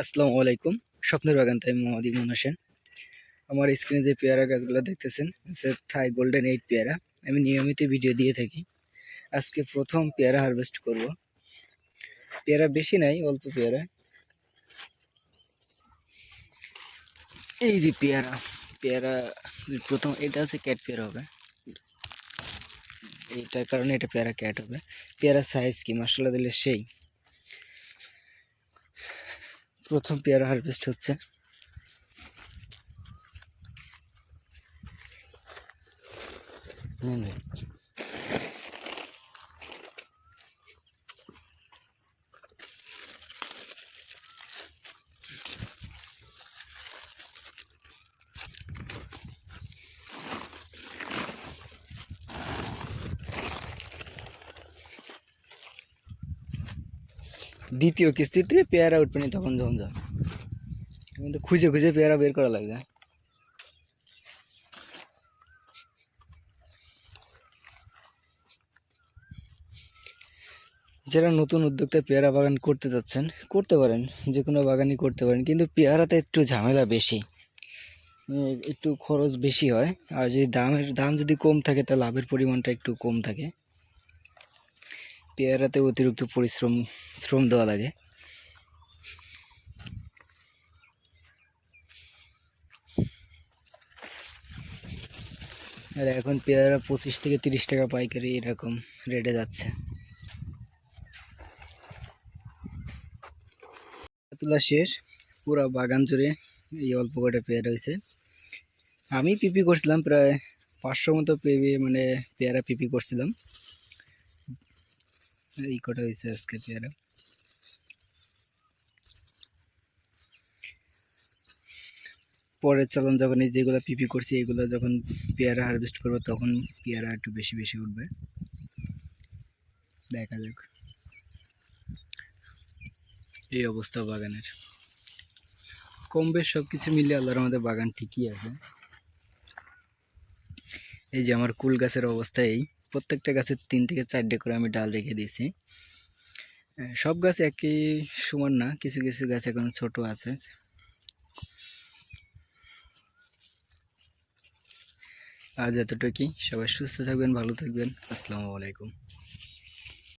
আসসালামু আলাইকুম। স্বপ্নের বাগান, তাই মোহাম্মদ ইমন হোসেন। আমার স্ক্রিনে যে পেয়ারা গাছগুলো দেখতেছেন থাই গোল্ডেন এইট পেয়ারা। আমি নিয়মিত ভিডিও দিয়ে থাকি। আজকে প্রথম পেয়ারা হারভেস্ট করব। পেয়ারা বেশি নাই, অল্প পেয়ারা। এই যে পেয়ারা পেয়ারা প্রথম এটা আছে ক্যাট পেয়ারা হবে। এইটার কারণে এটা পেয়ারা ক্যাট হবে। পেয়ারা সাইজ কি? মশলা দিলে সেই। প্রথম পেয়ারা হারভেস্ট হচ্ছে। নেন দ্বিতীয় কিস্তিতে পেয়ারা উঠবে না তখন যখন যাও কিন্তু খুঁজে খুঁজে পেয়ারা বের করা লাগবে যারা নতুন উদ্যোক্তা পেয়ারা বাগান করতে যাচ্ছেন, করতে পারেন, যে কোনো বাগানই করতে পারেন, কিন্তু পেয়ারাতে একটু ঝামেলা বেশি। একটু খরচ বেশি হয়, আর যদি দামের, দাম যদি কম থাকে তা লাভের পরিমাণটা একটু কম থাকে। পেয়ারাতে অতিরিক্ত পরিশ্রম, শ্রম দেওয়া লাগে। আর এখন পেয়ারা পঁচিশ থেকে তিরিশ টাকা পাইকারি এরকম রেটে যাচ্ছে। তোলা শেষ, পুরো বাগান জুড়ে এই অল্প কটা পেয়ারা হয়েছে। আমি পিপি করছিলাম প্রায় পাঁচশো মতো পেয়ে মানে পেয়ারা পিপি করছিলাম। এই কটা হয়েছে আজকে পেয়ারা পরের চালান যখন এই যেগুলো পিপি করছি, এগুলো যখন পেয়ারা হারভেস্ট করব, তখন পেয়ারা একটু বেশি বেশি উঠবে। দেখা যাক। এই অবস্থা বাগানের। কম বেশ সব কিছু মিলে আল্লাহর আমাদের বাগান ঠিকই আছে। এই যে আমার কুল গাছের অবস্থা এই। প্রত্যেকটা গাছের তিন থেকে চারটে করে আমি ডাল রেখে দিয়েছি। সব গাছ একই সমান না, কিছু কিছু গাছ এখন ছোট আছে। আজ এতটুকুই। সবাই সুস্থ থাকবেন, ভালো থাকবেন। আসসালামু আলাইকুম।